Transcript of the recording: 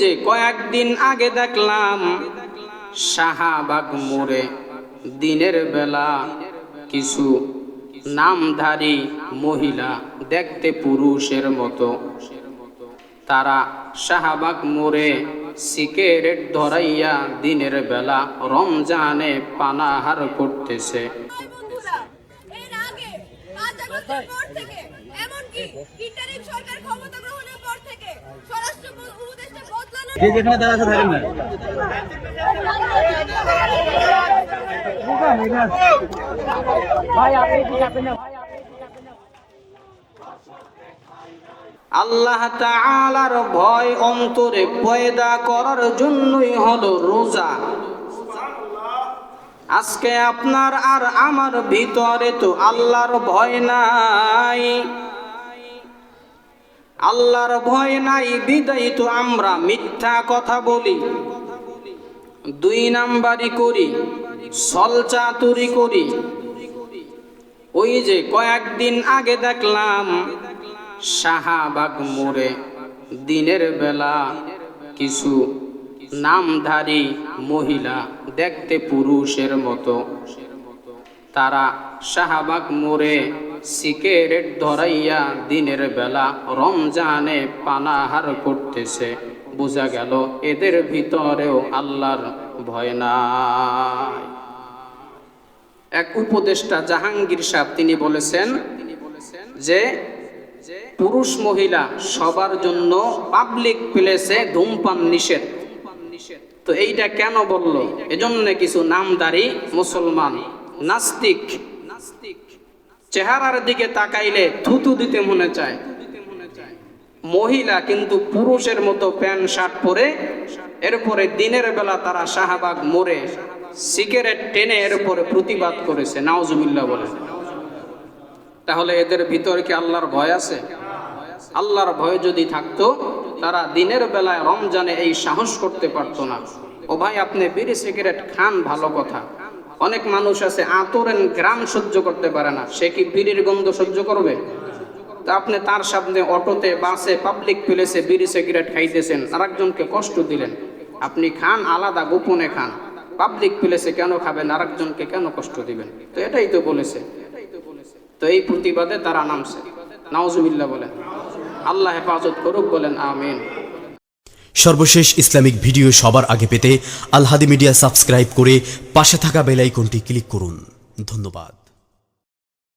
যে কয়েকদিন আগে দেখলাম, শাহাবাগ মোড়ে দিনের বেলা কিছু নামধারী মহিলা দেখতে পুরুষের মতো। তারা শাহাবাগ মোড়ে সিগারেট ধরাইয়া দিনের বেলা রমজানে পানাহার করতেছে। আগস্টের পর থেকে এমনকি ইন্টারিম সরকার ক্ষমতা গ্রহণের পর থেকে স্বরাষ্ট্র উপদেষ্টা বদলানোর যে যেখানে দাঁড়া থাকেন না। আল্লাহ তাআলার ভয় অন্তরে পয়দা করার জন্যই হলো রোজা। আজকে আপনার আর আমার ভিতরে তো আল্লাহর ভয় নাই। আল্লাহর ভয় নাই, বিদায় তো আমরা মিথ্যা কথা বলি। দুই নাম্বারি করি সলচাতুরি করি। ওই যে কয়েকদিন আগে দেখলাম, শাহাবাগ মোড়ে দিনের বেলা কিছু নামধারী মহিলা দেখতে পুরুষের মতো। তারা শাহাবাগ মোড়ে সিগারেট ধরাইয়া দিনের বেলা রমজানে পানাহার করতেছে। বোঝা গেল এদের ভিতরেও আল্লাহর ভয় নাই। এক উপদেষ্টা জাহাঙ্গীর সাহেব তিনি বলেছেন যে, পুরুষ মহিলা সবার জন্য পাবলিক প্লেসে ধূমপান নিষেধ। তো এইটা কেন বলল? এজন্য কিছু নামদারি মুসলমান, নাস্তিক নাস্তিক চেহারার দিকে তাকাইলে থুতু দিতে মনে চায়। মহিলা কিন্তু পুরুষের মতো প্যান্ট, শার্ট পরে এরপরে দিনের বেলা তারা শাহবাগ মোড়ে সিগারেট টেনে এরপরে প্রতিবাদ করেছে। নাওজুবিল্লাহ বলে। তাহলে এদের ভিতরে কি আল্লাহর ভয় আছে? আল্লাহর ভয় যদি থাকতো তারা দিনের বেলায় রমজানে এই সাহস করতে পারতো না। ও ভাই, আপনি বিড়ি, সিগারেট খান, ভালো কথা। অনেক মানুষ আছে, আতরেন গ্রাম সহ্য করতে পারে না। সে কি বিড়ির গন্ধ সহ্য করবে? তা আপনি তার সামনে অটোতে, বাসে পাবলিক প্লেসে বিড়ি, সিগারেট খাইতেছেন আরেকজনকে কষ্ট দিলেন। আপনি খান, আলাদা গোপনে খান। পাবলিক প্লেসে কেন খাবেন আরেকজনকে কেন কষ্ট দিবেন? তো এটাই তো বলেছে। তো এই প্রতিবাদে তারা নামছে। নাওজুবিল্লাহ বলেন। আল্লাহ হেফাজত করুক বলেন, আমিন। সর্বশেষ ইসলামিক ভিডিও সবার আগে পেতে আলহাদি মিডিয়া সাবস্ক্রাইব করে পাশে থাকা বেলাইকনটি ক্লিক করুন। ধন্যবাদ।